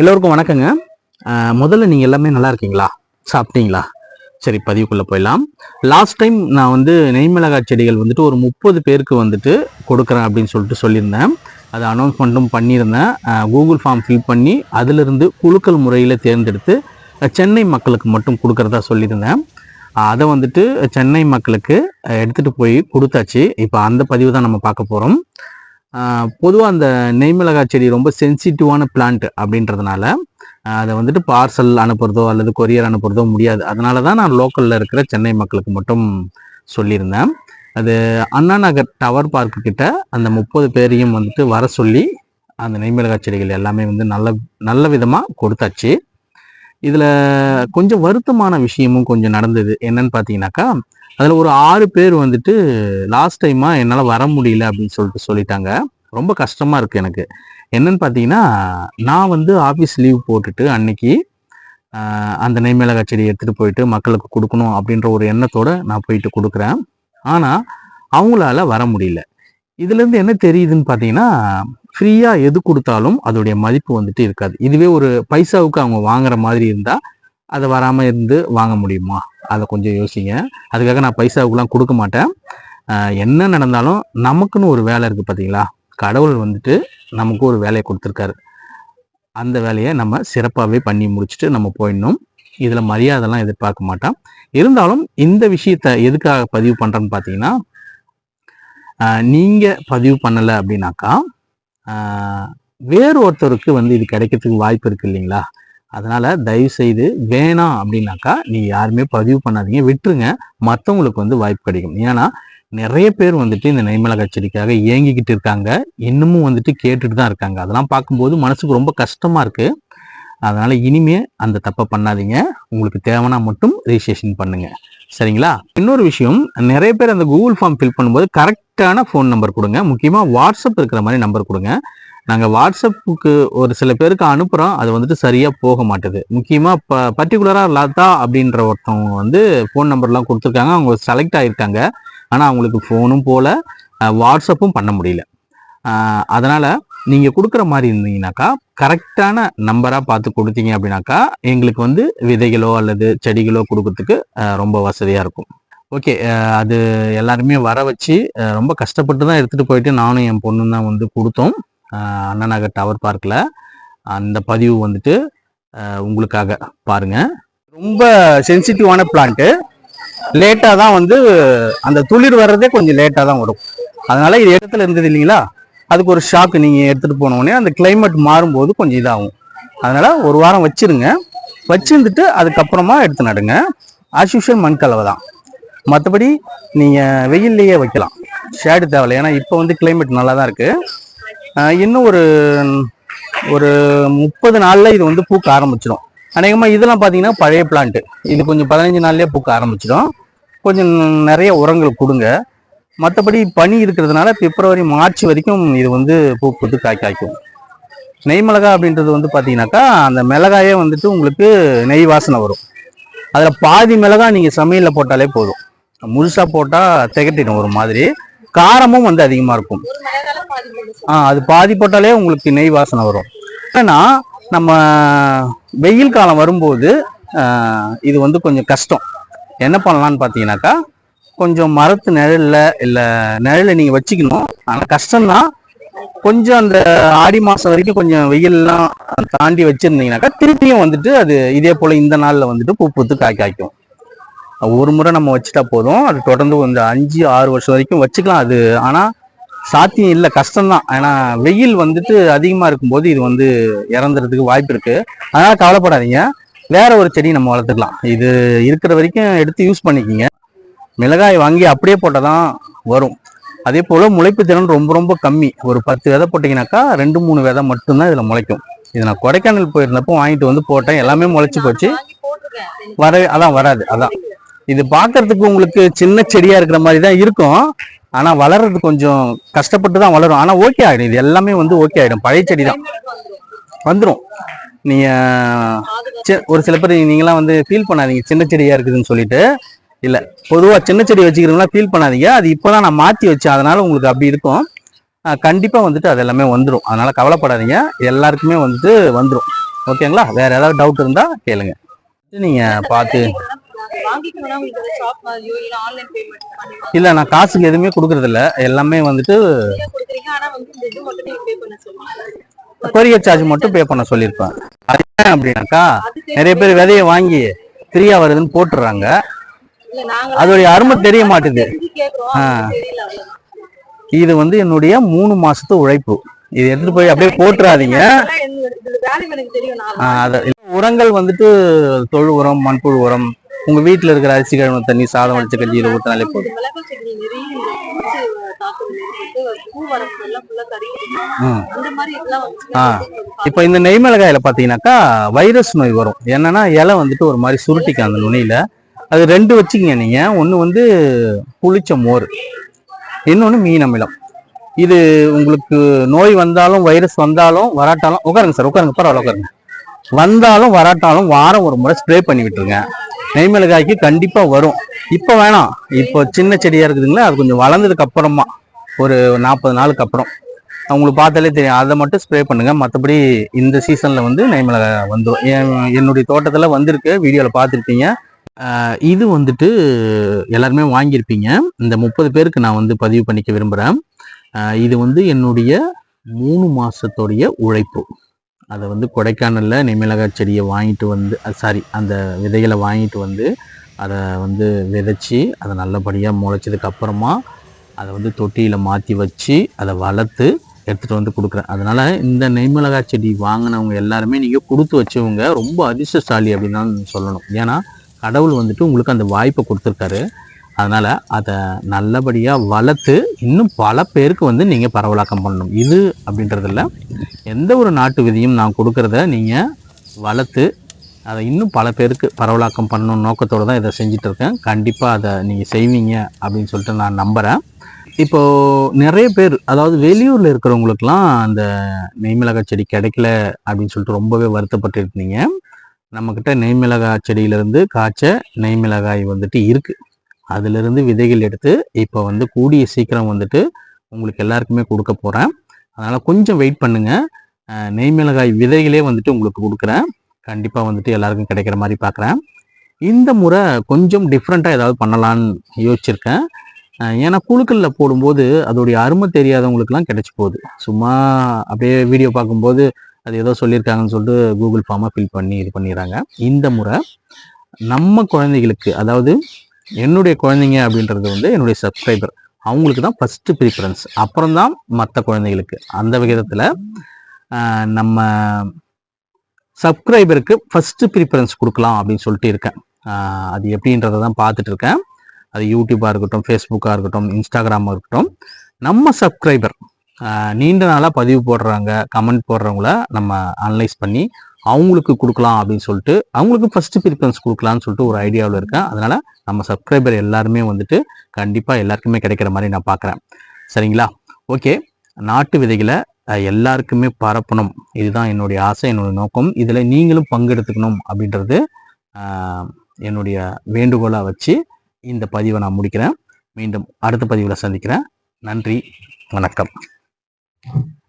எல்லோருக்கும் வணக்கங்க. முதல்ல நீங்கள் எல்லாமே நல்லா இருக்கீங்களா? சாப்பிட்டீங்களா? சரி பதிவுக்குள்ளே போயிடலாம். லாஸ்ட் டைம் நான் வந்து நெய்மிளகாய் செடிகள் வந்துட்டு ஒரு முப்பது பேருக்கு வந்துட்டு கொடுக்குறேன் அப்படின்னு சொல்லிட்டு சொல்லியிருந்தேன். அதை அனௌன்ஸ்மெண்ட்டும் பண்ணியிருந்தேன். கூகுள் ஃபார்ம் ஃபில் பண்ணி அதிலிருந்து குலுக்கல் முறையில் தேர்ந்தெடுத்து சென்னை மக்களுக்கு மட்டும் கொடுக்குறதா சொல்லியிருந்தேன். அதை வந்துட்டு சென்னை மக்களுக்கு எடுத்துகிட்டு போய் கொடுத்தாச்சு. இப்போ அந்த பதிவு தான் நம்ம பார்க்க போகிறோம் பொதுவாக அந்த நெய்மிளகாய் செடி ரொம்ப சென்சிட்டிவான பிளான்ட் அப்படின்றதுனால அதை வந்துட்டு பார்சல் அனுப்புறதோ அல்லது கொரியர் அனுப்புறதோ முடியாது. அதனால தான் நான் லோக்கலில் இருக்கிற சென்னை மக்களுக்கு மட்டும் சொல்லியிருந்தேன். அது அண்ணா நகர் டவர் பார்க்கு கிட்ட அந்த முப்பது பேரையும் வந்துட்டு வர சொல்லி அந்த நெய்மிளகாய் செடிகள் எல்லாமே வந்து நல்ல நல்ல விதமாக கொடுத்தாச்சு. இதில் கொஞ்சம் வருத்தமான விஷயமும் கொஞ்சம் நடந்தது. என்னன்னு பார்த்தீங்கன்னாக்கா அதில் ஒரு ஆறு பேர் வந்துட்டு லாஸ்ட் டைமாக என்னால் வர முடியல அப்படின்னு சொல்லிட்டு சொல்லிட்டாங்க. ரொம்ப கஷ்டமாக இருக்குது எனக்கு. என்னன்னு பார்த்தீங்கன்னா நான் வந்து ஆஃபீஸ் லீவ் போட்டுட்டு அன்னைக்கு அந்த நெய்மிளகாய் செடி எடுத்துகிட்டு போயிட்டு மக்களுக்கு கொடுக்கணும் அப்படின்ற ஒரு எண்ணத்தோடு நான் போயிட்டு கொடுக்குறேன். ஆனால் அவங்களால வர முடியல. இதுலேருந்து என்ன தெரியுதுன்னு பார்த்தீங்கன்னா ஃப்ரீயாக எது கொடுத்தாலும் அதோடைய மதிப்பு வந்துட்டு இருக்காது. இதுவே ஒரு பைசாவுக்கு அவங்க வாங்குற மாதிரி இருந்தால் அதை வராமல் இருந்து வாங்க முடியுமா? அதை கொஞ்சம் யோசிங்க. அதுக்காக நான் பைசாவுக்குலாம் கொடுக்க மாட்டேன். என்ன நடந்தாலும் நமக்குன்னு ஒரு வேலை இருக்குது பார்த்தீங்களா? கடவுள் வந்துட்டு நமக்கு ஒரு வேலையை கொடுத்துருக்காரு. அந்த வேலையை நம்ம சிறப்பாகவே பண்ணி முடிச்சுட்டு நம்ம போயிடணும். இதில் மரியாதைலாம் எதிர்பார்க்க மாட்டோம் இருந்தாலும் இந்த விஷயத்த எதுக்காக பதிவு பண்ணுறேன்னு பார்த்தீங்கன்னா நீங்கள் பதிவு பண்ணலை அப்படின்னாக்கா வேறு ஒருத்தருக்கு வந்து இது கிடைக்கிறதுக்கு வாய்ப்பு இருக்கு இல்லைங்களா? அதனால் தயவு செய்து வேணாம் அப்படின்னாக்கா நீ யாருமே பதிவு பண்ணாதீங்க. விட்டுருங்க. மற்றவங்களுக்கு வந்து வாய்ப்பு கிடைக்கும். ஏன்னா நிறைய பேர் வந்துட்டு இந்த நெய்மிளகாய் செடிக்காக ஏங்கிக்கிட்டு இருக்காங்க. இன்னமும் வந்துட்டு கேட்டுட்டு தான் இருக்காங்க. அதெல்லாம் பார்க்கும்போது மனசுக்கு ரொம்ப கஷ்டமாக இருக்குது அதனால் இனிமே அந்த தப்பை பண்ணாதீங்க. உங்களுக்கு தேவைன்னா மட்டும் ரிஜிஸ்ட்ரேஷன் பண்ணுங்க. சரிங்களா? இன்னொரு விஷயம் நிறைய பேர் அந்த கூகுள் ஃபார்ம் ஃபில் பண்ணும்போது கரெக்டான ஃபோன் நம்பர் கொடுங்க. முக்கியமாக வாட்ஸ்அப் இருக்கிற மாதிரி நம்பர் கொடுங்க. நாங்கள் வாட்ஸ்அப்புக்கு ஒரு சில பேருக்கு அனுப்புகிறோம் அது வந்துட்டு சரியாக போக மாட்டுது. முக்கியமாக இப்போ பர்டிகுலராக லதா அப்படின்ற ஒருத்தவங்க வந்து ஃபோன் நம்பர்லாம் கொடுத்துருக்காங்க. அவங்க செலக்ட் ஆகியிருக்காங்க ஆனால் அவங்களுக்கு ஃபோனும் போல வாட்ஸ்அப்பும் பண்ண முடியல. அதனால் நீங்கள் கொடுக்குற மாதிரி இருந்தீங்கன்னாக்கா கரெக்டான நம்பராக பார்த்து கொடுத்தீங்க அப்படின்னாக்கா எங்களுக்கு வந்து விதைகளோ அல்லது செடிகளோ கொடுக்கறதுக்கு ரொம்ப வசதியாக இருக்கும். ஓகே அது எல்லாருமே வர வச்சு ரொம்ப கஷ்டப்பட்டு தான் எடுத்துகிட்டு போயிட்டு நானும் என் பொண்ணு தான் வந்து கொடுத்தோம். அண்ணா நகர் டவர் பார்க்கில் அந்த பதிவு வந்துட்டு உங்களுக்காக பாருங்க. ரொம்ப சென்சிட்டிவான பிளான்ட்டு. லேட்டாக தான் வந்து அந்த துளிர் வர்றதே கொஞ்சம் லேட்டாக தான் வரும். அதனால் இது இடத்துல இருந்தது இல்லைங்களா? அதுக்கு ஒரு ஷாக்கு நீங்கள் எடுத்துகிட்டு போன உடனே அந்த கிளைமேட் மாறும்போது கொஞ்சம் இதாகும். அதனால் ஒரு வாரம் வச்சுருங்க. வச்சிருந்துட்டு அதுக்கப்புறமா எடுத்து நடுங்க. ஆஸ் யூஷுவல் மண் கலவை தான். மற்றபடி நீங்கள் வெயில்லையே வைக்கலாம். ஷேடு தேவையில்லை. ஏன்னா இப்போ வந்து கிளைமேட் நல்லா தான் இருக்குது இன்னும் ஒரு ஒரு முப்பது நாளில் இது வந்து பூக்க ஆரம்பிச்சிடும். அநேகமாக இதெல்லாம் பார்த்தீங்கன்னா பழைய பிளான்ட்டு இது கொஞ்சம் பதினஞ்சு நாள்லேயே பூக்க ஆரம்பிச்சிடும். கொஞ்சம் நிறைய உரங்கள் கொடுங்க. மற்றபடி பனி இருக்கிறதுனால பிப்ரவரி மார்ச் வரைக்கும் இது வந்து பூ பூத்து காய் காய்க்கும். நெய் மிளகாய் அப்படின்றது வந்து பார்த்தீங்கன்னாக்கா அந்த மிளகாயே வந்துட்டு உங்களுக்கு நெய் வாசனை வரும். அதில் பாதி மிளகாய் நீங்கள் சமையலில் போட்டாலே போதும். முழுசாக போட்டால் திகட்டிடும் ஒரு மாதிரி. காரமும் வந்து அதிகமாக இருக்கும். ஆ அது பாதி போட்டாலே உங்களுக்கு நெய் வாசனை வரும். ஏன்னா நம்ம வெயில் காலம் வரும்போது இது வந்து கொஞ்சம் கஷ்டம். என்ன பண்ணலாம்னு பார்த்தீங்கன்னாக்கா கொஞ்சம் மரத்து நிழல்ல இல்லை நிழல்ல நீங்கள் வச்சுக்கணும். ஆனால் கஷ்டம்தான் கொஞ்சம் அந்த ஆடி மாதம் வரைக்கும் கொஞ்சம் வெயில்லாம் தாண்டி வச்சிருந்தீங்கன்னாக்கா திருப்பியும் வந்துட்டு அது இதே போல் இந்த நாளில் வந்துட்டு பூ பூத்து காய் காய்க்கும். ஒரு முறை நம்ம வச்சுட்டா போதும். அது தொடர்ந்து கொஞ்சம் அஞ்சு ஆறு வருஷம் வரைக்கும் வச்சுக்கலாம் அது. ஆனால் சாத்தியம் இல்லை கஷ்டம்தான். ஏன்னா வெயில் வந்துட்டு அதிகமாக இருக்கும்போது இது வந்து இறந்துறதுக்கு வாய்ப்பு இருக்கு. அதனால கவலைப்படாதீங்க. வேற ஒரு செடி நம்ம வளர்த்துக்கலாம். இது இருக்கிற வரைக்கும் எடுத்து யூஸ் பண்ணிக்கிங்க. மிளகாய் வாங்கி அப்படியே போட்டால் தான் வரும். அதே போல் முளைப்பு திறன் ரொம்ப ரொம்ப கம்மி. ஒரு பத்து விதை போட்டிங்கனாக்கா ரெண்டு மூணு விதை மட்டும்தான் இதில் முளைக்கும். இது நான் கொடைக்கானல் போயிருந்தப்போ வாங்கிட்டு வந்து போட்டேன். எல்லாமே முளைச்சி போச்சு. வரவே அதான் வராது அதான். இது பார்க்கறதுக்கு உங்களுக்கு சின்ன செடியாக இருக்கிற மாதிரி தான் இருக்கும். ஆனால் வளர்றது கொஞ்சம் கஷ்டப்பட்டு தான் வளரும். ஆனால் ஓகே ஆகிடும் இது எல்லாமே வந்து ஓகே ஆகிடும் பழைய செடி தான் வந்துடும் நீங்கள் ஒரு சில பேர் நீங்களாம் வந்து ஃபீல் பண்ணாதீங்க. சின்ன செடியாக இருக்குதுன்னு சொல்லிட்டு. இல்லை. பொதுவாக சின்ன செடி வச்சுக்கிறவங்களா ஃபீல் பண்ணாதீங்க. அது இப்போதான் நான் மாற்றி வச்சேன். அதனால் உங்களுக்கு அப்படி இருக்கும். கண்டிப்பாக வந்துட்டு அது எல்லாமே வந்துடும் அதனால் கவலைப்படாதீங்க. எல்லாருக்குமே வந்துட்டு வந்துடும் ஓகேங்களா? வேற ஏதாவது டவுட் இருந்தால் கேளுங்க. நீங்கள் பார்த்து இல்ல நான் காசுக்கு எதுவுமே கொடுக்கறது இல்ல. எல்லாமே வந்துட்டு கொரியர் சார்ஜ் மட்டும் பே பண்ண சொல்லியிருப்பேன். அது ஏன் அப்படின்னாக்கா நிறைய பேர் விதைய வாங்கி ஃப்ரீயா வருதுன்னு போட்டுடுறாங்க அதோடைய அருமை தெரிய மாட்டுது. இது வந்து என்னுடைய மூணு மாசத்து உழைப்பு. இது எடுத்துட்டு போய் அப்படியே போட்டுறாதீங்க. உரங்கள் வந்துட்டு தொழு உரம் மண்புழு உரம் உங்க வீட்டுல இருக்கிற அரிசி கழுவு தண்ணி சாதம் வடிச்ச கஞ்சி இதை ஊத்தினாலே போதும். இப்ப இந்த நெய் மிளகாயில பாத்தீங்கன்னாக்கா வைரஸ் நோய் வரும். என்னன்னா இலை வந்துட்டு ஒரு மாதிரி சுருட்டிக்கும் அந்த நுனியில. அது ரெண்டு வச்சுக்கிங்க நீங்க. ஒன்று வந்து புளிச்ச மோர். இன்னொன்று மீன் அமிலம். இது உங்களுக்கு நோய் வந்தாலும் வைரஸ் வந்தாலும் வராட்டாலும் உட்காருங்க சார் உட்காருங்க பரவாயில்ல உட்காருங்க. வந்தாலும் வராட்டாலும் வாரம் ஒரு முறை ஸ்ப்ரே பண்ணி விட்டுருங்க. நெய் மிளகாய்க்கு வரும். இப்போ வேணாம். இப்போ சின்ன செடியாக இருக்குதுங்களா அது கொஞ்சம் வளர்ந்ததுக்கு அப்புறமா ஒரு நாற்பது நாளுக்கு அப்புறம். அவங்களுக்கு பார்த்தாலே தெரியும். அதை மட்டும் ஸ்ப்ரே பண்ணுங்க. மற்றபடி இந்த சீசனில் வந்து நெய் மிளகாய் வந்துடும் என்- என்னுடைய தோட்டத்தில் வந்திருக்கு. வீடியோவில் பார்த்துருப்பீங்க. இது வந்துட்டு எல்லாருமே வாங்கியிருப்பீங்க. இந்த முப்பது பேருக்கு நான் வந்து பதிவு பண்ணிக்க விரும்புகிறேன் இது வந்து என்னுடைய மூணு மாதத்துடைய உழைப்பு. அதை வந்து கொடைக்கானலில் நெய்மிளகாய் செடியை வாங்கிட்டு வந்து சாரி அந்த விதைகளை வாங்கிட்டு வந்து அதை வந்து விதைச்சி அதை நல்லபடியாக முளைச்சதுக்கு அப்புறமா அதை வந்து தொட்டியில் மாற்றி வச்சு அதை வளர்த்து எடுத்துகிட்டு வந்து கொடுக்குறேன். அதனால் இந்த நெய்மிளகாய் செடி வாங்கினவங்க எல்லாருமே நீங்கள் கொடுத்து வச்சவங்க ரொம்ப அதிர்ஷ்டசாலி அப்படின்னு தான் சொல்லணும். ஏன்னா கடவுள் வந்துட்டு உங்களுக்கு அந்த வாய்ப்பை கொடுத்துருக்காரு. அதனால் அதை நல்லபடியாக வளர்த்து இன்னும் பல பேருக்கு வந்து நீங்கள் பரவலாக்கம் பண்ணணும். இது அப்படின்றதில்ல. எந்த ஒரு நாட்டு விதியும் நான் கொடுக்குறத நீங்கள் வளர்த்து அதை இன்னும் பல பேருக்கு பரவலாக்கம் பண்ணணும் நோக்கத்தோடு தான் இதை செஞ்சிட்ருக்கேன் இருக்கேன். கண்டிப்பாக அதை நீங்கள் செய்வீங்க அப்படின்னு சொல்லிட்டு நான் நம்புகிறேன் இப்போது நிறைய பேர் அதாவது வெளியூரில் இருக்கிறவங்களுக்குலாம் அந்த நெய்மிளகாய் செடி கிடைக்கல அப்படின்னு சொல்லிட்டு ரொம்பவே வருத்தப்பட்டு இருந்தீங்க நம்மக்கிட்ட நெய்மிளகாய் செடியிலேருந்து காய்ச்ச நெய்மிளகாய் வந்துட்டு இருக்குது அதிலிருந்து விதைகள் எடுத்து இப்போ வந்து கூடிய சீக்கிரம் வந்துட்டு உங்களுக்கு எல்லாருக்குமே கொடுக்க போகிறேன் அதனால் கொஞ்சம் வெயிட் பண்ணுங்கள் நெய் மிளகாய் விதைகளே வந்துட்டு உங்களுக்கு கொடுக்குறேன். கண்டிப்பாக வந்துட்டு எல்லாருக்கும் கிடைக்கிற மாதிரி பார்க்குறேன் இந்த முறை கொஞ்சம் டிஃப்ரெண்ட்டாக ஏதாவது பண்ணலான்னு யோசிச்சிருக்கேன். ஏன்னா குழுக்களில் போடும்போது அதோடைய அருமை தெரியாதவங்களுக்குலாம் கிடைச்சி போகுது. சும்மா அப்படியே வீடியோ பார்க்கும்போது அது ஏதோ சொல்லியிருக்காங்கன்னு சொல்லிட்டு கூகுள் ஃபார்மை ஃபில் பண்ணி இது பண்ணிடுறாங்க. இந்த முறை நம்ம குழந்தைகளுக்கு அதாவது என்னுடைய குழந்தைங்க அப்படின்றது வந்து என்னுடைய சப்ஸ்கிரைபர் அவங்களுக்கு தான் ஃபஸ்ட்டு ப்ரிஃபரன்ஸ் அப்புறம் தான் மற்ற குழந்தைகளுக்கு. அந்த விகிதத்தில் நம்ம சப்ஸ்கிரைபருக்கு ஃபஸ்ட்டு ப்ரிஃபரன்ஸ் கொடுக்கலாம் அப்படின்னு சொல்லிட்டு இருக்கேன். அது எப்படின்றத தான் பார்த்துட்டு இருக்கேன். அது யூடியூப்பாக இருக்கட்டும் ஃபேஸ்புக்காக இருக்கட்டும் இன்ஸ்டாகிராமாக இருக்கட்டும். நம்ம சப்ஸ்கிரைபர் நீண்ட நாளாக பதிவு போடுறாங்க கமெண்ட் போடுறவங்கள நம்ம அனலைஸ் பண்ணி அவங்களுக்கு கொடுக்கலாம் அப்படின்னு சொல்லிட்டு அவங்களுக்கு ஃபஸ்ட்டு ப்ரிஃபரன்ஸ் கொடுக்கலாம்னு சொல்லிட்டு ஒரு ஐடியாவில் இருக்கேன். அதனால் நம்ம சப்ஸ்கிரைபர் எல்லாருமே வந்துட்டு கண்டிப்பாக எல்லாருக்குமே கிடைக்கிற மாதிரி நான் பார்க்குறேன் சரிங்களா? ஓகே நாட்டு விதைகளை எல்லாருக்குமே பரப்பணும். இதுதான் என்னுடைய ஆசை என்னுடைய நோக்கம். இதில் நீங்களும் பங்கெடுத்துக்கணும் அப்படின்றது என்னுடைய வேண்டுகோளாக வச்சு இந்த பதிவை நான் முடிக்கிறேன். மீண்டும் அடுத்த பதிவில் சந்திக்கிறேன். நன்றி. வணக்கம். Thank you.